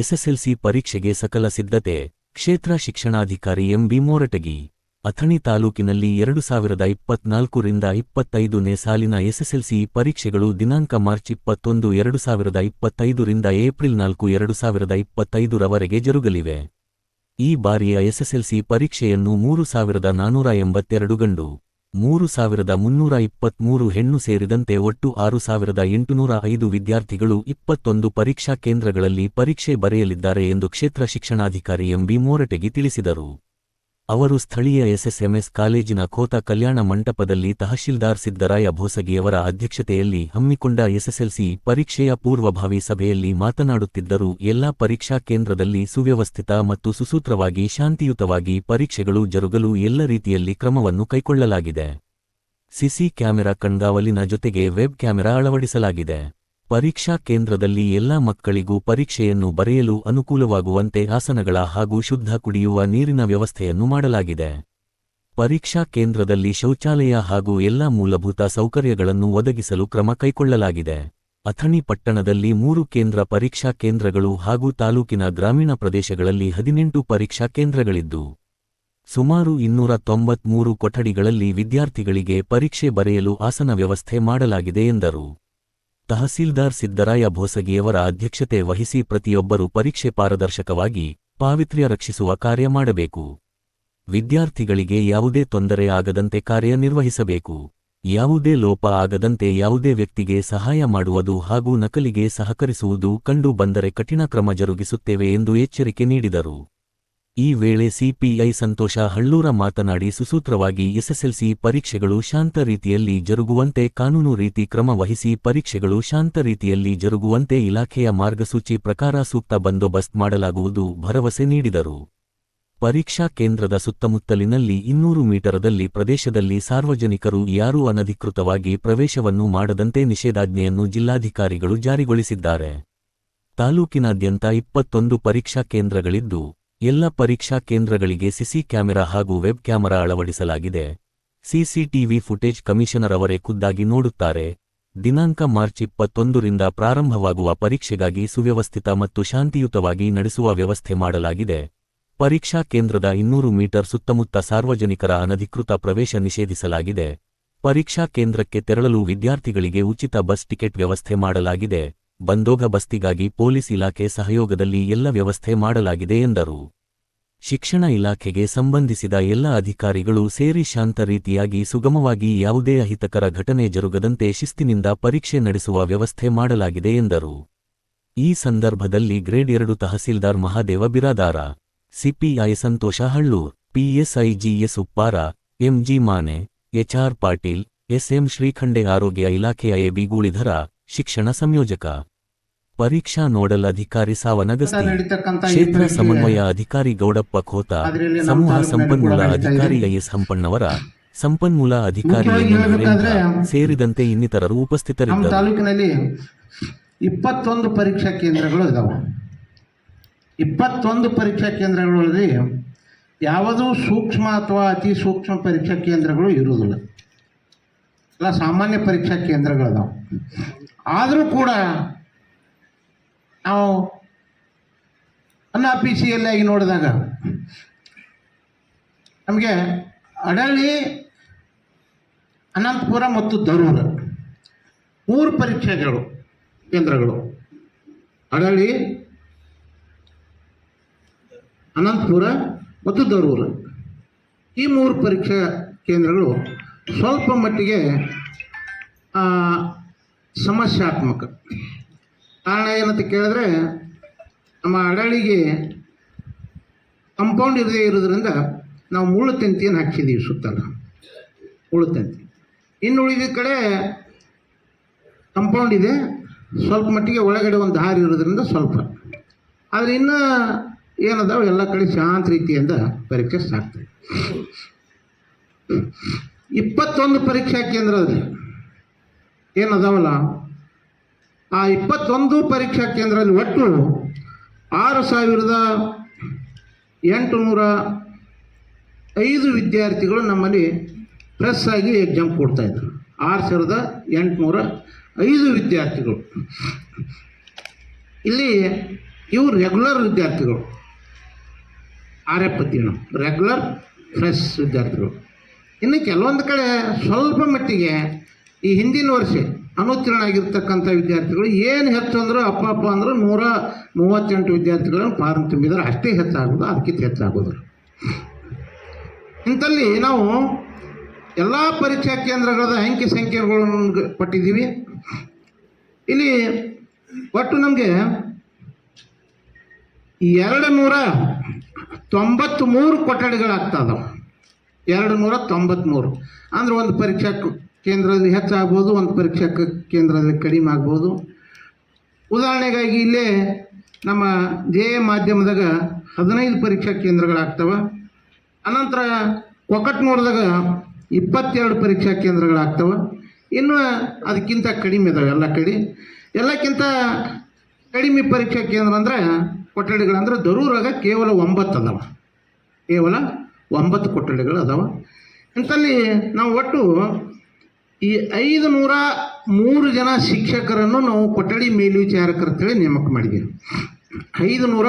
SSLC ಪರೀಕ್ಷೆಗೆ ಸಕಲ ಸಿದ್ಧತೆ, ಕ್ಷೇತ್ರ ಶಿಕ್ಷಣಾಧಿಕಾರಿ ಎಂಬಿ ಮೋರಟಗಿ, ಅಥಣಿ ತಾಲೂಕಿನಲ್ಲಿ ಎರಡು ಸಾವಿರದ ಇಪ್ಪತ್ನಾಲ್ಕರಿಂದ ಇಪ್ಪತ್ತೈದನೇ ಸಾಲಿನ ಎಸ್ಎಸ್ಎಲ್ಸಿ ಪರೀಕ್ಷೆಗಳು ದಿನಾಂಕ ಮಾರ್ಚ್ ಇಪ್ಪತ್ತೊಂದು ಎರಡು ಸಾವಿರದ ಇಪ್ಪತ್ತೈದರಿಂದ ಏಪ್ರಿಲ್ ನಾಲ್ಕು ಎರಡು ಸಾವಿರದ ಇಪ್ಪತ್ತೈದರವರೆಗೆ ಜರುಗಲಿವೆ. ಈ ಬಾರಿಯ ಎಸ್ಎಸ್ಎಲ್ಸಿ ಪರೀಕ್ಷೆಯನ್ನು ಮೂರು ಸಾವಿರದ ನಾನೂರ ಎಂಬತ್ತೆರಡು ಗಂಡು ಮೂರು ಸಾವಿರದ ಮುನ್ನೂರ ಇಪ್ಪತ್ಮೂರು ಹೆಣ್ಣು ಸೇರಿದಂತೆ ಒಟ್ಟು ಆರು ಸಾವಿರದ ಎಂಟುನೂರ ಐದು ವಿದ್ಯಾರ್ಥಿಗಳು ಇಪ್ಪತ್ತೊಂದು ಪರೀಕ್ಷಾ ಕೇಂದ್ರಗಳಲ್ಲಿ ಪರೀಕ್ಷೆ ಬರೆಯಲಿದ್ದಾರೆ ಎಂದು ಕ್ಷೇತ್ರ ಶಿಕ್ಷಣಾಧಿಕಾರಿ ಎಂಬಿ ಮೋರಟಗಿ ತಿಳಿಸಿದರು. ಅವರು ಸ್ಥಳೀಯ ಎಸ್ಎಸ್ಎಂಎಸ್ ಕಾಲೇಜಿನ ಖೋತ ಕಲ್ಯಾಣ ಮಂಟಪದಲ್ಲಿ ತಹಶೀಲ್ದಾರ್ ಸಿದ್ದರಾಯ ಭೋಸಗಿಯವರ ಅಧ್ಯಕ್ಷತೆಯಲ್ಲಿ ಹಮ್ಮಿಕೊಂಡ ಎಸ್ಎಸ್ಎಲ್ಸಿ ಪರೀಕ್ಷೆಯ ಪೂರ್ವಭಾವಿ ಸಭೆಯಲ್ಲಿ ಮಾತನಾಡುತ್ತಿದ್ದರು. ಎಲ್ಲಾ ಪರೀಕ್ಷಾ ಕೇಂದ್ರದಲ್ಲಿ ಸುವ್ಯವಸ್ಥಿತ ಮತ್ತು ಸುಸೂತ್ರವಾಗಿ ಶಾಂತಿಯುತವಾಗಿ ಪರೀಕ್ಷೆಗಳು ಜರುಗಲು ಎಲ್ಲ ರೀತಿಯಲ್ಲಿ ಕ್ರಮವನ್ನು ಕೈಗೊಳ್ಳಲಾಗಿದೆ. ಸಿಸಿ ಕ್ಯಾಮೆರಾ ಕಣ್ಗಾವಲಿನ ಜೊತೆಗೆ ವೆಬ್ ಕ್ಯಾಮೆರಾ ಅಳವಡಿಸಲಾಗಿದೆ. ಪರೀಕ್ಷಾ ಕೇಂದ್ರದಲ್ಲಿ ಎಲ್ಲ ಮಕ್ಕಳಿಗೂ ಪರೀಕ್ಷೆಯನ್ನು ಬರೆಯಲು ಅನುಕೂಲವಾಗುವಂತೆ ಆಸನಗಳ ಹಾಗೂ ಶುದ್ಧ ಕುಡಿಯುವ ನೀರಿನ ವ್ಯವಸ್ಥೆಯನ್ನು ಮಾಡಲಾಗಿದೆ. ಪರೀಕ್ಷಾ ಕೇಂದ್ರದಲ್ಲಿ ಶೌಚಾಲಯ ಹಾಗೂ ಎಲ್ಲಾ ಮೂಲಭೂತ ಸೌಕರ್ಯಗಳನ್ನು ಒದಗಿಸಲು ಕ್ರಮ ಕೈಗೊಳ್ಳಲಾಗಿದೆ. ಅಥಣಿ ಪಟ್ಟಣದಲ್ಲಿ ಮೂರು ಕೇಂದ್ರ ಪರೀಕ್ಷಾ ಕೇಂದ್ರಗಳು ಹಾಗೂ ತಾಲೂಕಿನ ಗ್ರಾಮೀಣ ಪ್ರದೇಶಗಳಲ್ಲಿ ಹದಿನೆಂಟು ಪರೀಕ್ಷಾ ಕೇಂದ್ರಗಳಿದ್ದು, ಸುಮಾರು ಇನ್ನೂರ ತೊಂಬತ್ಮೂರು ಕೊಠಡಿಗಳಲ್ಲಿ ವಿದ್ಯಾರ್ಥಿಗಳಿಗೆ ಪರೀಕ್ಷೆ ಬರೆಯಲು ಆಸನ ವ್ಯವಸ್ಥೆ ಮಾಡಲಾಗಿದೆ ಎಂದರು. ತಹಸೀಲ್ದಾರ್ ಸಿದ್ದರಾಯ ಭೋಸಗಿಯವರ ಅಧ್ಯಕ್ಷತೆ ವಹಿಸಿ ಪ್ರತಿಯೊಬ್ಬರು ಪರೀಕ್ಷೆ ಪಾರದರ್ಶಕವಾಗಿ ಪಾವಿತ್ರ್ಯ ರಕ್ಷಿಸುವ ಕಾರ್ಯ ಮಾಡಬೇಕು. ವಿದ್ಯಾರ್ಥಿಗಳಿಗೆ ಯಾವುದೇ ತೊಂದರೆ ಆಗದಂತೆ ಕಾರ್ಯನಿರ್ವಹಿಸಬೇಕು. ಯಾವುದೇ ಲೋಪ ಆಗದಂತೆ ಯಾವುದೇ ವ್ಯಕ್ತಿಗೆ ಸಹಾಯ ಮಾಡುವುದು ಹಾಗೂ ನಕಲಿಗೆ ಸಹಕರಿಸುವುದು ಕಂಡು ಬಂದರೆ ಕಠಿಣ ಕ್ರಮ ಜರುಗಿಸುತ್ತೇವೆ ಎಂದು ಎಚ್ಚರಿಕೆ ನೀಡಿದರು. ಈ ವೇಳೆ ಸಿಪಿಐ ಸಂತೋಷ ಹಳ್ಳೂರ ಮಾತನಾಡಿ ಸುಸೂತ್ರವಾಗಿ ಎಸ್ಎಸ್ಎಲ್ಸಿ ಪರೀಕ್ಷೆಗಳು ಶಾಂತ ರೀತಿಯಲ್ಲಿ ಜರುಗುವಂತೆ ಕಾನೂನು ರೀತಿ ಕ್ರಮ ವಹಿಸಿ ಪರೀಕ್ಷೆಗಳು ಶಾಂತ ರೀತಿಯಲ್ಲಿ ಜರುಗುವಂತೆ ಇಲಾಖೆಯ ಮಾರ್ಗಸೂಚಿ ಪ್ರಕಾರ ಸೂಕ್ತ ಬಂದೋಬಸ್ತ್ ಮಾಡಲಾಗುವುದು ಭರವಸೆ ನೀಡಿದರು. ಪರೀಕ್ಷಾ ಕೇಂದ್ರದ ಸುತ್ತಮುತ್ತಲಿನಲ್ಲಿ ಇನ್ನೂರು ಮೀಟರದಲ್ಲಿ ಪ್ರದೇಶದಲ್ಲಿ ಸಾರ್ವಜನಿಕರು ಯಾರೂ ಅನಧಿಕೃತವಾಗಿ ಪ್ರವೇಶವನ್ನು ಮಾಡದಂತೆ ನಿಷೇಧಾಜ್ಞೆಯನ್ನು ಜಿಲ್ಲಾಧಿಕಾರಿಗಳು ಜಾರಿಗೊಳಿಸಿದ್ದಾರೆ. ತಾಲೂಕಿನಾದ್ಯಂತ ಇಪ್ಪತ್ತೊಂದು ಪರೀಕ್ಷಾ ಕೇಂದ್ರಗಳಿದ್ದು ಎಲ್ಲ ಪರೀಕ್ಷಾ ಕೇಂದ್ರಗಳಿಗೆ ಸಿಸಿ ಕ್ಯಾಮೆರಾ ಹಾಗೂ ವೆಬ್ ಕ್ಯಾಮೆರಾ ಅಳವಡಿಸಲಾಗಿದೆ. ಸಿಸಿಟಿವಿ ಫುಟೇಜ್ ಕಮಿಷನರ್ ಅವರೇ ಖುದ್ದಾಗಿ ನೋಡುತ್ತಾರೆ. ದಿನಾಂಕ ಮಾರ್ಚ್ ಇಪ್ಪತ್ತೊಂದರಿಂದ ಪ್ರಾರಂಭವಾಗುವ ಪರೀಕ್ಷೆಗಾಗಿ ಸುವ್ಯವಸ್ಥಿತ ಮತ್ತು ಶಾಂತಿಯುತವಾಗಿ ನಡೆಸುವ ವ್ಯವಸ್ಥೆ ಮಾಡಲಾಗಿದೆ. ಪರೀಕ್ಷಾ ಕೇಂದ್ರದ ಇನ್ನೂರು ಮೀಟರ್ ಸುತ್ತಮುತ್ತ ಸಾರ್ವಜನಿಕರ ಅನಧಿಕೃತ ಪ್ರವೇಶ ನಿಷೇಧಿಸಲಾಗಿದೆ. ಪರೀಕ್ಷಾ ಕೇಂದ್ರಕ್ಕೆ ತೆರಳಲು ವಿದ್ಯಾರ್ಥಿಗಳಿಗೆ ಉಚಿತ ಬಸ್ ಟಿಕೆಟ್ ವ್ಯವಸ್ಥೆ ಮಾಡಲಾಗಿದೆ. ಬಂದೋಬಸ್ತಿಗಾಗಿ ಪೊಲೀಸ್ ಇಲಾಖೆ ಸಹಯೋಗದಲ್ಲಿ ಎಲ್ಲ ವ್ಯವಸ್ಥೆ ಮಾಡಲಾಗಿದೆ ಎಂದರು. ಶಿಕ್ಷಣ ಇಲಾಖೆಗೆ ಸಂಬಂಧಿಸಿದ ಎಲ್ಲ ಅಧಿಕಾರಿಗಳು ಸೇರಿ ಶಾಂತ ರೀತಿಯಾಗಿ ಸುಗಮವಾಗಿ ಯಾವುದೇ ಅಹಿತಕರ ಘಟನೆ ಜರುಗದಂತೆ ಶಿಸ್ತಿನಿಂದ ಪರೀಕ್ಷೆ ನಡೆಸುವ ವ್ಯವಸ್ಥೆ ಮಾಡಲಾಗಿದೆ ಎಂದರು. ಈ ಸಂದರ್ಭದಲ್ಲಿ ಗ್ರೇಡ್ ಎರಡು tahsildar Mahadev Biradar, CPI Santosh Hallur PSI GS Uppar, MG Mane HR Patil, SM Shrikhande ಆರೋಗ್ಯ ಇಲಾಖೆಯ ಎಬಿಗೂಳಿಧರ ಶಿಕ್ಷಣ ಸಂಯೋಜಕ. ಪರೀಕ್ಷಾ ನೋಡಲ್ ಅಧಿಕಾರಿ ಸಾವನಗಸ್ತಿ. ಕ್ಷೇತ್ರ ಸಮನ್ವಯ ಅಧಿಕಾರಿ ಗೌಡಪ್ಪ ಖೋತ ಸಮೂಹ ಸಂಪನ್ಮೂಲ. ಅಧಿಕಾರಿ ಎಸ್ ಹಂಪಣ್ಣವರ ಸಂಪನ್ಮೂಲ ಅಧಿಕಾರಿ ವೀರೇಂದ್ರ ಸೇರಿದಂತೆ ಇನ್ನಿತರರು ಉಪಸ್ಥಿತರಿದ್ದರು. ತಾಲೂಕಿನಲ್ಲಿ ಇಪ್ಪತ್ತೊಂದು ಪರೀಕ್ಷಾ ಕೇಂದ್ರಗಳು ಇದಾವೆ. ಇಪ್ಪತ್ತೊಂದು ಪರೀಕ್ಷಾ ಕೇಂದ್ರಗಳಲ್ಲಿ ಯಾವುದೂ ಸೂಕ್ಷ್ಮ ಅಥವಾ ಅತಿ ಸೂಕ್ಷ್ಮ ಪರೀಕ್ಷಾ ಕೇಂದ್ರಗಳು ಇರುವುದಿಲ್ಲ. ಎಲ್ಲ ಸಾಮಾನ್ಯ ಪರೀಕ್ಷಾ ಕೇಂದ್ರಗಳಿದಾವೆ ಆದರೂ ಕೂಡ ನಾವು ಅನ್ಅಫಿಷಿಯಲ್ ಆಗಿ ನೋಡಿದಾಗ. ನಮಗೆ ಅಡಳ್ಳಿ, ಅನಂತಪುರ ಮತ್ತು ದರೂರ ಮೂರು ಪರೀಕ್ಷೆಗಳು, ಕೇಂದ್ರಗಳು. ಅಡಳ್ಳಿ, ಅನಂತಪುರ ಮತ್ತು ದರೂರ. ಈ ಮೂರು ಪರೀಕ್ಷಾ ಕೇಂದ್ರಗಳು ಸ್ವಲ್ಪ ಮಟ್ಟಿಗೆ ಸಮಸ್ಯಾತ್ಮಕ. ಕಾರಣ ಏನಂತ ಕೇಳಿದ್ರೆ, ನಮ್ಮ ಅಡಳಿಗೆ ಕಂಪೌಂಡ್ ಇರದೇ ಇರೋದ್ರಿಂದ ನಾವು ಮುಳ್ಳು ತಂತಿಯನ್ನು ಹಾಕಿದ್ದೀವಿ ಸುತ್ತಲ. ಮುಳ್ಳು ತಂತಿ. ಇನ್ನು ಉಳಿದ ಕಡೆ ಕಂಪೌಂಡ್ ಇದೆ. ಸ್ವಲ್ಪ ಮಟ್ಟಿಗೆ ಒಳಗಡೆ ಒಂದು ದಾರಿ ಇರೋದ್ರಿಂದ ಸ್ವಲ್ಪ. ಆದರೆ ಇನ್ನು ಏನದಾವ? ಎಲ್ಲ ಕಡೆ ಶಾಂತ ರೀತಿಯಿಂದ ಪರೀಕ್ಷೆ ಸಾಕ್ತದೆ ಇಪ್ಪತ್ತೊಂದು ಪರೀಕ್ಷಾ ಕೇಂದ್ರದಲ್ಲಿ ಏನದಾವಲ್ಲ? ಆ ಇಪ್ಪತ್ತೊಂದು ಪರೀಕ್ಷಾ ಕೇಂದ್ರದಲ್ಲಿ ಒಟ್ಟು ಆರು ಸಾವಿರದ ಎಂಟುನೂರ ಐದು ವಿದ್ಯಾರ್ಥಿಗಳು ನಮ್ಮಲ್ಲಿ ಪ್ರೆಸ್ ಆಗಿ ಎಕ್ಸಾಮ್ ಕೊಡ್ತಾ ಇದ್ದರು ಆರು ಸಾವಿರದ ಎಂಟುನೂರ ಐದು ವಿದ್ಯಾರ್ಥಿಗಳು. ಇಲ್ಲಿ ಇವು ರೆಗ್ಯುಲರ್ ವಿದ್ಯಾರ್ಥಿಗಳು. ಆರ್ ಎಫ್ ಪತ್ತಿ ನಾವು ರೆಗ್ಯುಲರ್ ಫ್ರೆಶ್ ವಿದ್ಯಾರ್ಥಿಗಳು. ಇನ್ನು ಕೆಲವೊಂದು ಕಡೆ ಸ್ವಲ್ಪ ಮಟ್ಟಿಗೆ ಈ ಹಿಂದಿನ ವರ್ಷ ಅನುತ್ತೀರ್ಣ ಆಗಿರ್ತಕ್ಕಂಥ ವಿದ್ಯಾರ್ಥಿಗಳು ಏನು ಹೆಚ್ಚು ಅಂದ್ರೆ ಅಪ್ಪ ಅಪ್ಪ ಅಂದ್ರೆ ನೂರ ಮೂವತ್ತೆಂಟು ವಿದ್ಯಾರ್ಥಿಗಳನ್ನು ಫಾರ್ಮ್ ತುಂಬಿದ್ರೆ ಅಷ್ಟೇ ಹೆಚ್ಚಾಗೋದು, ಅದಕ್ಕಿಂತ ಹೆಚ್ಚಾಗೋದು. ಇಂಥಲ್ಲಿ ನಾವು ಎಲ್ಲ ಪರೀಕ್ಷಾ ಕೇಂದ್ರಗಳ ಅಂಕಿ ಸಂಖ್ಯೆಗಳನ್ನು ಕೊಟ್ಟಿದ್ದೀವಿ ಇಲ್ಲಿ ಒಟ್ಟು ನಮಗೆ ಎರಡು ನೂರ ತೊಂಬತ್ತ್ಮೂರು ಕೊಠಡಿಗಳಾಗ್ತಾ ಇದಾವೆ. ಎರಡು ನೂರ ತೊಂಬತ್ತ್ಮೂರು ಅಂದ್ರೆ ಒಂದು ಪರೀಕ್ಷಾ ಕೇಂದ್ರದಲ್ಲಿ ಹೆಚ್ಚಾಗ್ಬೋದು, ಒಂದು ಪರೀಕ್ಷಾ ಕೇಂದ್ರದಲ್ಲಿ ಕಡಿಮೆ ಆಗ್ಬೋದು. ಉದಾಹರಣೆಗಾಗಿ ಇಲ್ಲೇ ನಮ್ಮ ಜೆ ಎ ಮಾಧ್ಯಮದಾಗ ಹದಿನೈದು ಪರೀಕ್ಷಾ ಕೇಂದ್ರಗಳಾಗ್ತವೆ. ಅನಂತರ ಕೊಕಟ್ನೂರದಾಗ ಇಪ್ಪತ್ತೆರಡು ಪರೀಕ್ಷಾ ಕೇಂದ್ರಗಳಾಗ್ತವೆ. ಇನ್ನು ಅದಕ್ಕಿಂತ ಕಡಿಮೆ ಇದಾವೆ ಎಲ್ಲ ಕಡೆ. ಎಲ್ಲಕ್ಕಿಂತ ಕಡಿಮೆ ಪರೀಕ್ಷಾ ಕೇಂದ್ರ ಅಂದರೆ ಕೊಠಡಿಗಳಂದ್ರೆ ದರೂರಾಗ ಕೇವಲ ಒಂಬತ್ತು ಅದಾವ. ಕೇವಲ ಒಂಬತ್ತು ಕೊಠಡಿಗಳು ಅದಾವ. ಇಂಥಲ್ಲಿ ನಾವು ಒಟ್ಟು ಈ ಐದು ನೂರ ಮೂರು ಜನ ಶಿಕ್ಷಕರನ್ನು ನಾವು ಕೊಠಡಿ ಮೇಲ್ವಿಚಾರಕರ ಅಂತೇಳಿ ನೇಮಕ ಮಾಡಿದ್ದೀವಿ. ಐದು ನೂರ